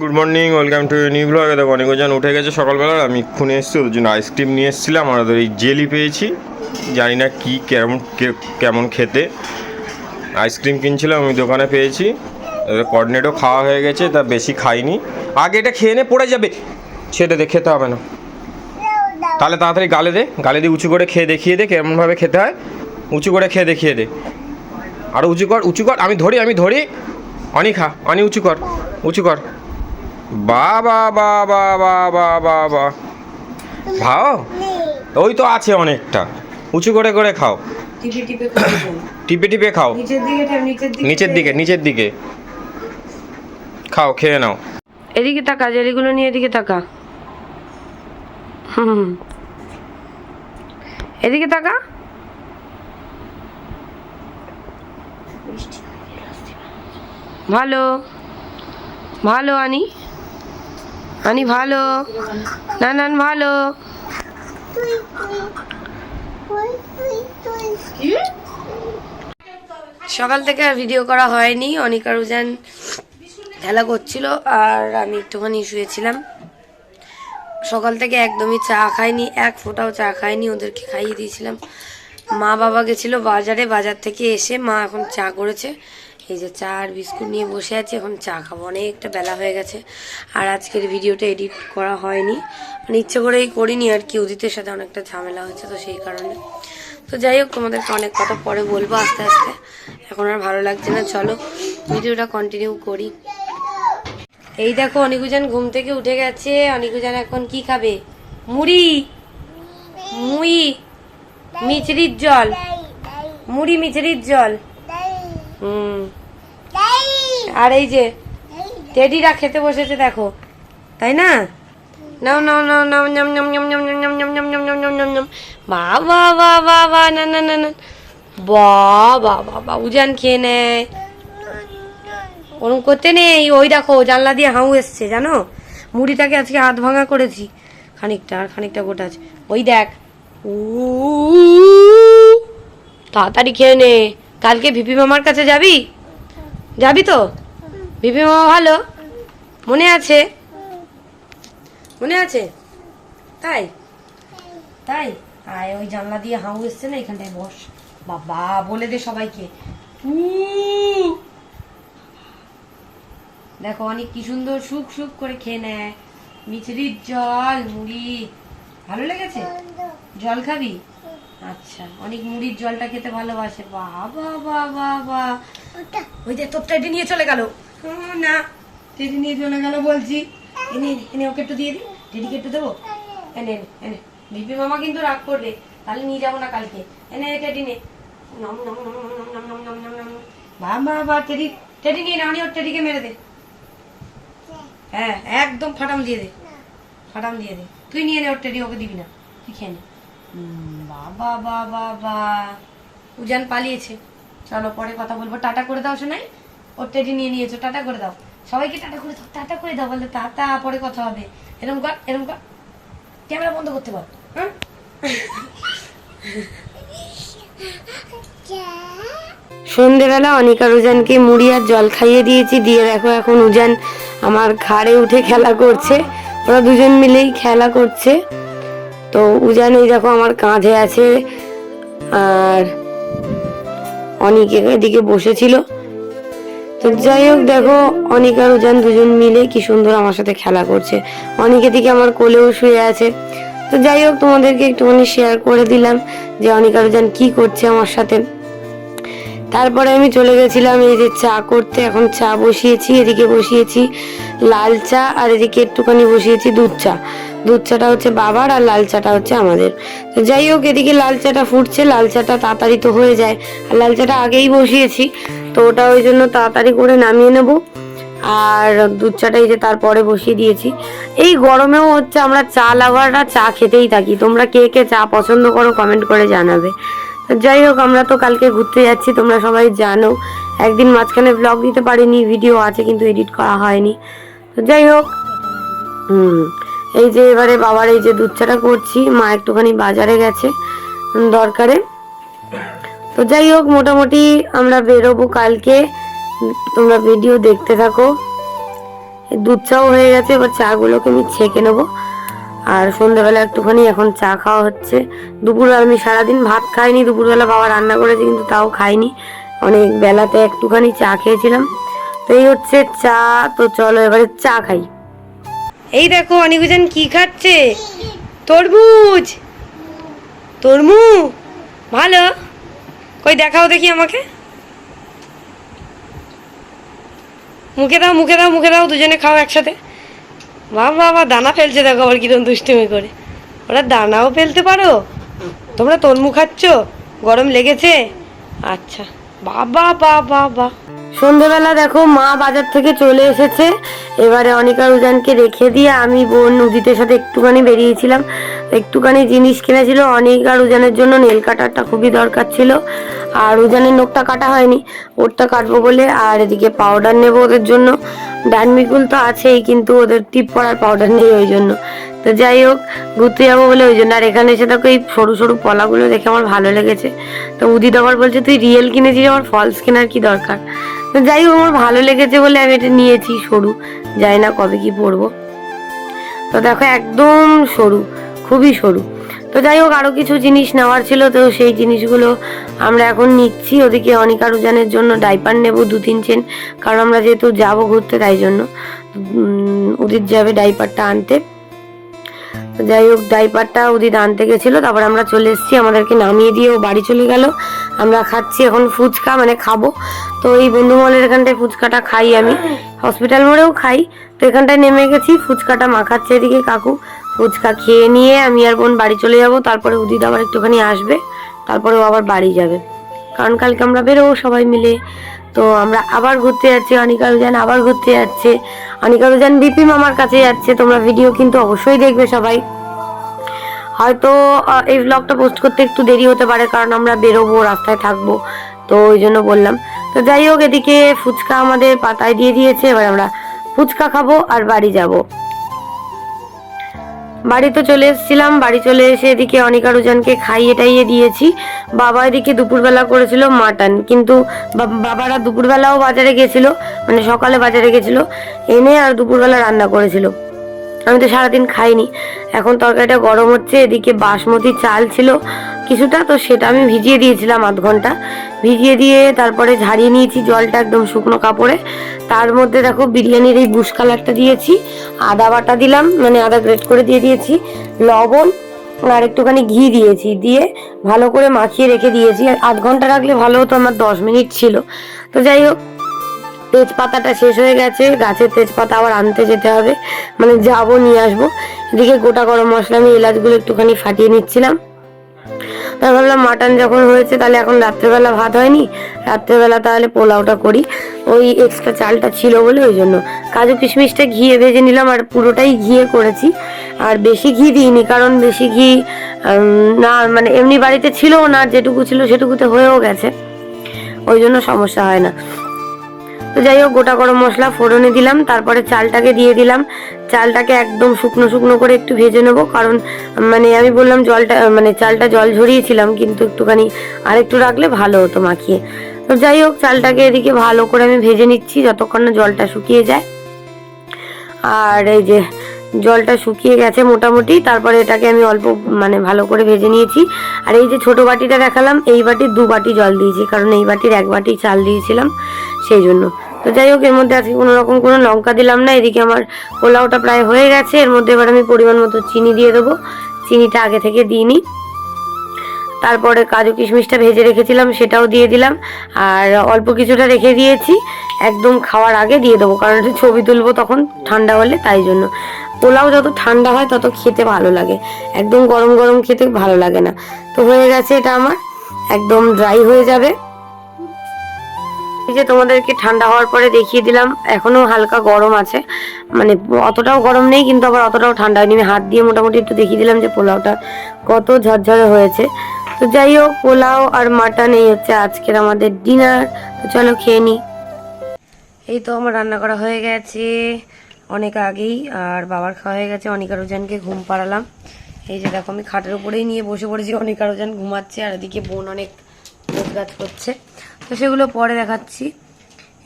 Good morning welcome to new blog দেখো, অনেকজন উঠে গেছে সকালবেলা আমি এক্ষুনি এসেছি, ওদের জন্য আইসক্রিম নিয়ে এসেছিলাম, আর ওদের এই জেলি পেয়েছি। জানি না কী, কেমন কেমন খেতে। আইসক্রিম কিনছিলাম, আমি দোকানে পেয়েছি। এবার কর্নেটও খাওয়া হয়ে গেছে, তা বেশি খাইনি। আগে এটা খেয়ে নে, পড়ে যাবে। সেটা দিয়ে খেতে হবে না। তাহলে তাড়াতাড়ি গালে দে, গালে দিয়ে উঁচু করে খেয়ে দেখিয়ে দে কেমনভাবে খেতে হয়। উঁচু করে খেয়ে দেখিয়ে দে। আরও উঁচু কর উঁচু কর, আমি ধরি আমি ধরি। অনি খা অনি, উঁচু কর উঁচু কর। বা বা বা বা খাও? ওই তো আছে অনেকটা। উঁচু করে করে খাও। টিপে টিপে খাও। নিচের দিকে নিচের দিকে খাও খেয়ে নাও। এদিকে তাকা জেলিগুলো নিয়ে এদিকে তাকা। হুম। এদিকে তাকা। ভালো। ভালো আনি। আনি ভালো। না না ভালো। সকাল থেকে আর ভিডিও করা হয়নি, অনিকা রুজান খেলা করছিল আর আমি একটুখানি শুয়েছিলাম। সকাল থেকে একদমই চা খাইনি, এক ফোঁটাও চা খাইনি, ওদেরকে খাইয়ে দিয়েছিলাম। মা বাবা গেছিল বাজারে, বাজার থেকে এসে মা এখন চা করেছে। এই যে চা আর বিস্কুট নিয়ে বসে আছি, এখন চা খাব। অনেকটা বেলা হয়ে গেছে, আর আজকের ভিডিওটা এডিট করা হয়নি। মানে ইচ্ছে করেই করিনি, আর কি উদিতের সাথে অনেকটা ঝামেলা হয়েছে তো সেই কারণে। তো যাই হোক, তোমাদেরকে অনেক কথা পরে বলব আস্তে আস্তে। এখন আর ভালো লাগছে না, চলো ভিডিওটা কন্টিনিউ করি। এই দেখো, অনিকুজান ঘুম থেকে উঠে গেছে। অনিকুজান এখন কি খাবে? মুড়ি। মুই মিচড়ির জল। মুড়ি মিচড়ির জল। হুম। আর এই যে টেডিরা খেতে বসেছে দেখো তাই না নাও নাও নাও নাও নাম নাম নাম নাম নাম নাম নাম নাম নাম নাম নাম নাম নাম বা বা বা বা বা না না না না বা বা বা বা উজান খেয়ে নেয় ওরম করতে নেই ওই দেখো জানলা দিয়ে হাউ এসছে জানো মুড়িটাকে আজকে হাত ভাঙা করেছি খানিকটা আর খানিকটা গোটা আছে ওই দেখ উ তাড়াতাড়ি খেয়ে নে কালকে ভিপি মামার কাছে যাবি যাবি তো? ভিপি মামা ভালো? মনে আছে? মনে আছে? তাই? তাই? আয় ওই জানলা দিয়ে হাউ এসছে না এখানটায় বস। বাবা বলে দে সবাইকে। দেখো অনেক কি সুন্দর সুখ সুখ করে খেয়ে নেয়। মিচড়ির জল মুড়ি। ভালো লেগেছে? জল খাবি? আচ্ছা অনেক মুড়ির জলটা খেতে ভালোবাসে। বাবা বাবা বা ওই যে তোর টেডি নিয়ে চলে গেল। না টেডি নিয়ে চলে গেল বলছি। এনে এনে, ওকে একটু দিয়ে দি। টেডিকে একটু দেবো? এনে এনে, এনে মামা কিন্তু রাগ করবে। তাহলে নিয়ে যাব না কালকে। এনে টেডি নে। নম নম নম নম নম নম নম নম নম নম। বাবা বা টেডি টেডি নিয়ে নাও নি ওর টেডিকে মেরে দে। হ্যাঁ। একদম ফাটাম দিয়ে দে। ফাটাম দিয়ে দে। তুই নিয়ে নে ওর টেডি ওকে দিবি না। তুই খেয়ে নে। বাবা বাবা, বা। উজান পালিয়েছে। চলো, পরে কথা বলব। টাটা করে দাও শোনাই ওর টেডি নিয়ে নিয়েছো। টাটা করে দাও। সবাইকে টাটা করে দাও। টাটা করে দাও। বলে, টাটা, পরে কথা হবে। এরম কর এরম কর। ক্যামেরা বন্ধ করতে বল। হ্যাঁ সন্ধেবেলা অনিকা উজানকে মুড়ি আর জল খাইয়ে দিয়েছি। দিয়ে দেখো এখন উজান আমার ঘাড়ে উঠে খেলা করছে। ওরা দুজন মিলেই খেলা করছে। তো উজান এই দেখো আমার কাঁধে আছে আর অনিকে এদিকে বসেছিল। তো যাই হোক দেখো, অনিক আর উজান দুজন মিলে কি সুন্দর আমার সাথে খেলা করছে। অনিক এদিকে আমার কোলেও শুয়ে আছে। তো যাই হোক, তোমাদেরকে একটুখানি শেয়ার করে দিলাম যে অনিক আর উজান কি করছে আমার সাথে। তারপরে আমি চলে গেছিলাম এই যে চা করতে। এখন চা বসিয়েছি, এদিকে বসিয়েছি লাল চা আর এদিকে একটুখানি বসিয়েছি দুধ চা। দুধ চাটা হচ্ছে বাবার আর লাল চাটা হচ্ছে আমাদের। তো যাই হোক, এদিকে লাল চাটা ফুটছে লাল চাটা তাড়াতাড়ি তো হয়ে যায়। আর লাল চাটা আগেই বসিয়েছি, তো ওটা ওই জন্য তাড়াতাড়ি করে নামিয়ে নেব। আর দুধ চাটা এই যে তারপরে বসিয়ে দিয়েছি। এই গরমেও হচ্ছে আমরা চা লাভাররা চা খেতেই থাকি। তোমরা কে কে চা পছন্দ করো কমেন্ট করে জানাবে। যাই হোক, আমরা তো কালকে ঘুরতে যাচ্ছি, তোমরা সবাই জানো। একদিন মাঝখানে ব্লগ দিতে পারিনি ভিডিও আছে কিন্তু এডিট করা হয়নি। তো যাই হোক, হুম। এই যে এবারে বাবার এই যে দুধ চাটা করছি, মা একটুখানি বাজারে গেছে দরকারে। তো যাই হোক, মোটামুটি আমরা বেরোবো কালকে। তোমরা ভিডিও দেখতে থাকো। দুধ চাও হয়ে গেছে, এবার চাগুলোকে আমি ছেঁকে নেব। আর সন্ধ্যাবেলা একটুখানি এখন চা খাওয়া হচ্ছে। দুপুরবেলা আমি সারাদিন ভাত খাইনি, দুপুরবেলা বাবা রান্না করেছে, কিন্তু তাও খাইনি। অনেক বেলাতে একটুখানি চা খেয়েছিলাম। তো এই হচ্ছে চা, তো চলো এবারে চা খাই। এই দেখো অনিকুজান কি খাচ্ছে? তরমুজ। তরমু? ভালো। কই, দেখাও দেখি আমাকে। মুখে দাও মুখে দাও মুখে দাও, দুজনে খাও একসাথে। বাবা বাবা দানা ফেলছে দেখো আবার কিরম দুষ্টুমি করে। ওরা দানাও ফেলতে পারো? তোমরা তরমু খাচ্ছ? গরম লেগেছে? আচ্ছা। বাবা বাবা বা সন্ধেবেলা দেখো মা বাজার থেকে চলে এসেছে। এবারে অনিকা রুজানকে রেখে দিয়ে আমি বোন নদীতে সাথে একটুখানি বেরিয়েছিলাম। একটুখানি জিনিস কিনেছিল। অনিকা রুজানের জন্য নেল কাটারটা খুবই দরকার ছিল। আর রুজানের নখটা কাটা হয়নি। ওরটা কাটবো বলে আর এদিকে পাউডার নেব ওদের জন্য। ডানমিকুল তো আছেই, কিন্তু ওদের টিপ পড়ার পাউডার নেই ওই জন্য। তো যাই হোক, ঘুরতে যাব বলে ওই জন্য। আর এখানে এসে দেখো এই সরু সরু পলাগুলো দেখে আমার ভালো লেগেছে। তো উদিত আবার বলছে, তুই রিয়েল কিনেছিস? আমার ফলস কেনার কি দরকার? তো যাই হোক, আমার ভালো লেগেছে বলে আমি এটা নিয়েছি সরু। যাই না কবে কি পরবো। তো দেখো একদম সরু, খুবই সরু। তো যাই হোক আরও কিছু জিনিস নেওয়ার ছিল, তো সেই জিনিসগুলো আমরা এখন নিচ্ছি। ওদিকে অনিকা রুজানের জন্য ডাইপার নেব দু তিন চেন, কারণ আমরা যেহেতু যাব ঘুরতে তাই জন্য। উদিত যাবে ডাইপারটা আনতে। যাই হোক, ডাইপারটা উদিত আনতে গেছিল, তারপর আমরা চলে এসেছি। আমাদেরকে নামিয়ে দিয়ে ও বাড়ি চলে গেল। আমরা খাচ্ছি এখন ফুচকা মানে খাব। তো এই বন্ধুমহলের এখানটায় ফুচকাটা খাই আমি। হসপিটাল মোড়েও খাই। তো এখানটায় নেমে গেছি, ফুচকাটা মাখাচ্ছে এদিকে কাকু। ফুচকা খেয়ে নিয়ে আমি আর বোন বাড়ি চলে যাব, তারপরে উদিত আবার একটুখানি আসবে, তারপরে ও আবার বাড়ি যাবে। কারণ কালকে আমরা বেরোবো সবাই মিলে। তো আমরা আবার ঘুরতে যাচ্ছি অনিকা রুজান আবার ঘুরতে যাচ্ছে। অনিকা রুজান বিপি মামার কাছে যাচ্ছে, তোমরা ভিডিও কিন্তু অবশ্যই দেখবে সবাই। হয়তো এই ব্লগটা পোস্ট করতে একটু দেরি হতে পারে, কারণ আমরা বেরোবো, রাস্তায় থাকব। তো ওই জন্য বললাম। তো যাই হোক, এদিকে ফুচকা আমাদের পাতায় দিয়ে দিয়েছে, এবার আমরা ফুচকা খাব আর বাড়ি যাব। বাড়ি তো চলে এসেছিলাম, বাড়ি চলে এসে এদিকে অনিকা রুজানকে খাইয়ে টাইয়ে দিয়েছি। বাবা এদিকে দুপুরবেলা করেছিল মাটন, কিন্তু বাবারা দুপুরবেলাও বাজারে গেছিল মানে সকালে বাজারে গেছিল, এনে আর দুপুরবেলা রান্না করেছিল। আমি তো সারাদিন খাইনি। এখন তরকারিটা গরম হচ্ছে, এদিকে বাসমতি চাল ছিল কিছুটা, তো সেটা আমি ভিজিয়ে দিয়েছিলাম আধ ঘণ্টা। ভিজিয়ে দিয়ে তারপরে ঝাড়িয়ে নিয়েছি জলটা একদম শুকনো কাপড়ে। তার মধ্যে দেখো বিরিয়ানির এই বুশ কালারটা দিয়েছি। আদা বাটা দিলাম মানে আদা গ্রেট করে দিয়ে দিয়েছি। লবণ আর একটুখানি ঘি দিয়েছি। দিয়ে ভালো করে মাখিয়ে রেখে দিয়েছি। আর আধ ঘণ্টা রাখলে ভালো হতো, আমার দশ মিনিট ছিল। তো যাই হোক, তেজপাতাটা শেষ হয়ে গেছে। গাছের তেজপাতা আবার আনতে যেতে হবে। মানে যাব, নিয়ে আসব। এদিকে গোটা গরম মশলা আমি এলাচগুলো একটুখানি ফাটিয়ে নিচ্ছিলাম। ভাবলাম মাটন যখন হয়েছে তাহলে এখন রাত্রেবেলা ভাত হয়নি, রাত্রেবেলা তাহলে পোলাওটা করি। ওই এক্সট্রা চালটা ছিল বলে ওই জন্য। কাজু কিশমিশটা ঘিয়ে ভেজে নিলাম আর পুরোটাই ঘিয়ে করেছি। আর বেশি ঘি দিইনি, কারণ বেশি ঘি না মানে এমনি বাড়িতে ছিল না, যেটুকু ছিল সেটুকুতে হয়েও গেছে। ওই জন্য সমস্যা হয় না। তো যাই হোক, গোটা গরম মশলা ফোড়নে দিলাম, তারপরে চালটাকে দিয়ে দিলাম। চালটাকে একদম শুকনো শুকনো করে একটু ভেজে নেব, কারণ মানে আমি বললাম জলটা মানে চালটা জল ঝরিয়েছিলাম, কিন্তু একটুখানি আর একটু রাখলে ভালো হতো মাখিয়ে। তো যাই হোক, চালটাকে এদিকে ভালো করে আমি ভেজে নিচ্ছি, যতক্ষণ না জলটা শুকিয়ে যায়। আর এই যে জলটা শুকিয়ে গেছে মোটামুটি, তারপরে এটাকে আমি অল্প মানে ভালো করে ভেজে নিয়েছি। আর এই যে ছোট বাটিটা দেখালাম, এই বাটির দু বাটি জল দিয়েছি, কারণ এই বাটির এক বাটি চাল দিয়েছিলাম। সেই জন্য। তো যাই হোক, এর মধ্যে আজকে কোনো রকম কোনো লঙ্কা দিলাম না। এদিকে আমার পোলাওটা প্রায় হয়ে গেছে। এর মধ্যে এবার আমি পরিমাণ মতো চিনি দিয়ে দেবো। চিনিটা আগে থেকে দিই দিইনি। তারপরে কাজু কিশমিশটা ভেজে রেখেছিলাম, সেটাও দিয়ে দিলাম। আর অল্প কিছুটা রেখে দিয়েছি। একদম খাওয়ার আগে দিয়ে দেবো, কারণ একটু ছবি তুলবো তখন ঠান্ডা হলে, তাই জন্য। পোলাও যত ঠান্ডা হয়, তত খেতে ভালো লাগে। একদম গরম গরম খেতে ভালো লাগে না। তো হয়ে গেছে এটা আমার। একদম ড্রাই হয়ে যাবে। এই যে তোমাদেরকে ঠান্ডা হওয়ার পরে দেখিয়ে দিলাম। এখনও হালকা গরম আছে। মানে অতটাও গরম নেই, কিন্তু আবার অতটাও ঠান্ডা হয়নি। আমি হাত দিয়ে মোটামুটি একটু দেখিয়ে দিলাম যে পোলাওটা কত ঝরঝরে হয়েছে। তো যাই হোক, পোলাও আর মাটন এই হচ্ছে আজকের আমাদের ডিনার। তো চলো খেয়ে নিই এই তো আমার রান্না করা হয়ে গেছে অনেক আগেই, আর বাবার খাওয়া হয়ে গেছে। অনিকা রোজানকে ঘুম পাড়ালাম। এই যে দেখো, আমি খাটের উপরেই নিয়ে বসে পড়েছি। অনিকা রোজান ঘুমাচ্ছে, আর এদিকে বোন অনেক গাছ করছে। তো সেগুলো পরে দেখাচ্ছি।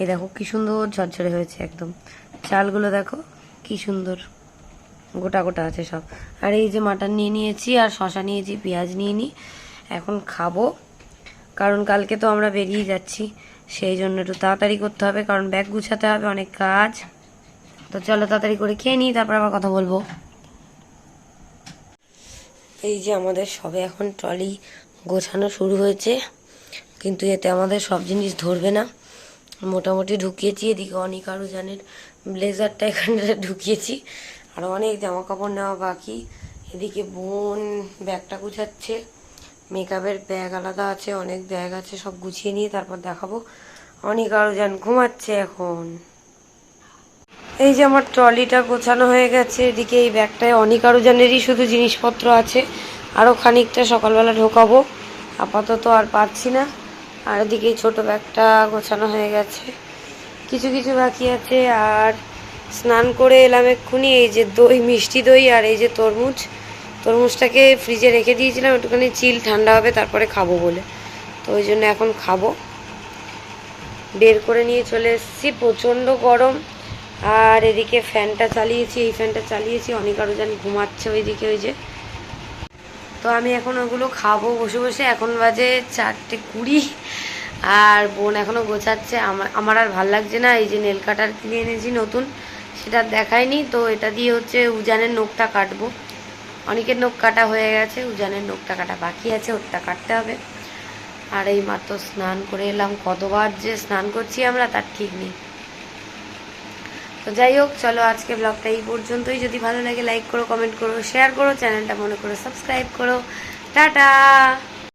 এই দেখো কি সুন্দর ঝরঝরে হয়েছে একদম। চালগুলো দেখো কি সুন্দর। গোটা গোটা আছে সব। আর এই যে মাটন নিয়ে নিয়েছি, আর শশা নিয়েছি, পেঁয়াজ নিয়ে নিই এখন খাব। কারণ কালকে তো আমরা বেরিয়ে যাচ্ছি, সেই জন্য একটু তাড়াতাড়ি করতে হবে, কারণ ব্যাগ গুছাতে হবে, অনেক কাজ। তো চলো তাড়াতাড়ি করে খেয়ে নিই, তারপর আবার কথা বলব। এই যে আমাদের সবে এখন ট্রলি গোছানো শুরু হয়েছে। কিন্তু এতে আমাদের সব জিনিস ধরবে না। মোটামুটি ঢুকিয়েছি, এদিকে অনেক আরও জানেন ব্লেজারটা এখানে ঢুকিয়েছি। আর অনেক জামা কাপড় নেওয়া বাকি। এদিকে বোন ব্যাগটা গুছাচ্ছে। মেকআপের ব্যাগ আলাদা আছে, অনেক ব্যাগ আছে, সব গুছিয়ে নিয়ে তারপর দেখাবো। অনেক আরও যান ঘুমাচ্ছে এখন। এই যে আমার ট্রলিটা গোছানো হয়ে গেছে, এদিকে এই ব্যাগটায় অনেক আরও জানেরই শুধু জিনিসপত্র আছে। আরও খানিকটা সকালবেলা ঢোকাবো। আপাতত আর পাচ্ছি না। আর এই ছোটো ব্যাগটা গোছানো হয়ে গেছে। কিছু কিছু বাকি আছে আর স্নান করে এলাম এক্ষুনি, এই যে দই, মিষ্টি দই আর এই যে তরমুজ। তরমুজটাকে ফ্রিজে রেখে দিয়েছিলাম, একটুখানি চিল ঠান্ডা হবে, তারপরে খাব বলে। তো ওই জন্য এখন খাব। বের করে নিয়ে চলে এসেছি, প্রচণ্ড গরম। আর এদিকে ফ্যানটা চালিয়েছি, এই ফ্যানটা চালিয়েছি অনেক আরও জানি ঘুমাচ্ছে ওইদিকে, ওই যে। তো আমি এখন ওগুলো খাব, বসে বসে। এখন বাজে চারটে কুড়ি, আর বোন এখনও গোছাচ্ছে। আমার আর ভালো লাগছে না, এই যে নেল কাটার কিনে এনেছি নতুন, সেটা দেখায়নি। তো এটা দিয়ে হচ্ছে উজানের নখটা কাটবো। অনেকের নখ কাটা হয়ে গেছে, উজানের নখটা কাটা বাকি আছে, ওরটা কাটতে হবে। আর এই মাত্র স্নান করে এলাম। কতবার যে স্নান করছি আমরা, তার ঠিক নেই। তো যাই হোক, চলো আজকে ব্লগটা এই পর্যন্তই। যদি ভালো লাগে লাইক করো কমেন্ট করো শেয়ার করো, চ্যানেলটা মনে করো সাবস্ক্রাইব করো। টাটা!